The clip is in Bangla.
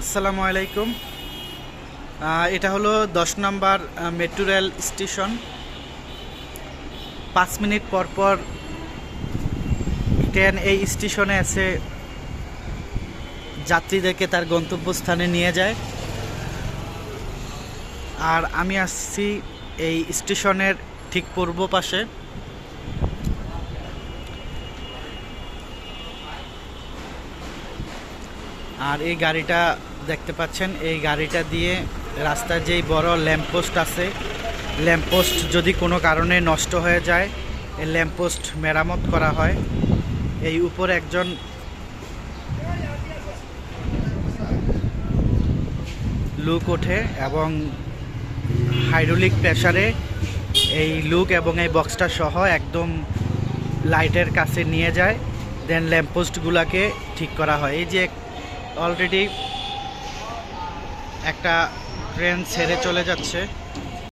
আসসালামু আলাইকুম। এটা হলো দশ নম্বর মেট্রো রেল স্টেশন। পাঁচ মিনিট পর পর ট্রেন এই স্টেশনে এসে যাত্রীদেরকে তার গন্তব্যস্থানে নিয়ে যায়। আর আমি আসছি এই স্টেশনের ঠিক পূর্ব পাশে। আর এই গাড়িটা দেখতে পাচ্ছেন, এই গাড়িটা দিয়ে রাস্তায় যেই বড় ল্যাম্পপোস্ট আছে ল্যাম্পপোস্ট যদি কোনো কারণে নষ্ট হয়ে যায়, এই ল্যাম্পপোস্ট মেরামত করা হয়। এই উপর একজন লুক ওঠে এবং হাইড্রোলিক প্রেসারে এই লুক এবং এই বক্সটা সহ একদম লাইটের কাছে নিয়ে যায়, দেন ল্যাম্পপোস্টগুলোকে ঠিক করা হয়। এই যে অলরেডি একটা ট্রেন ছেড়ে চলে যাচ্ছে।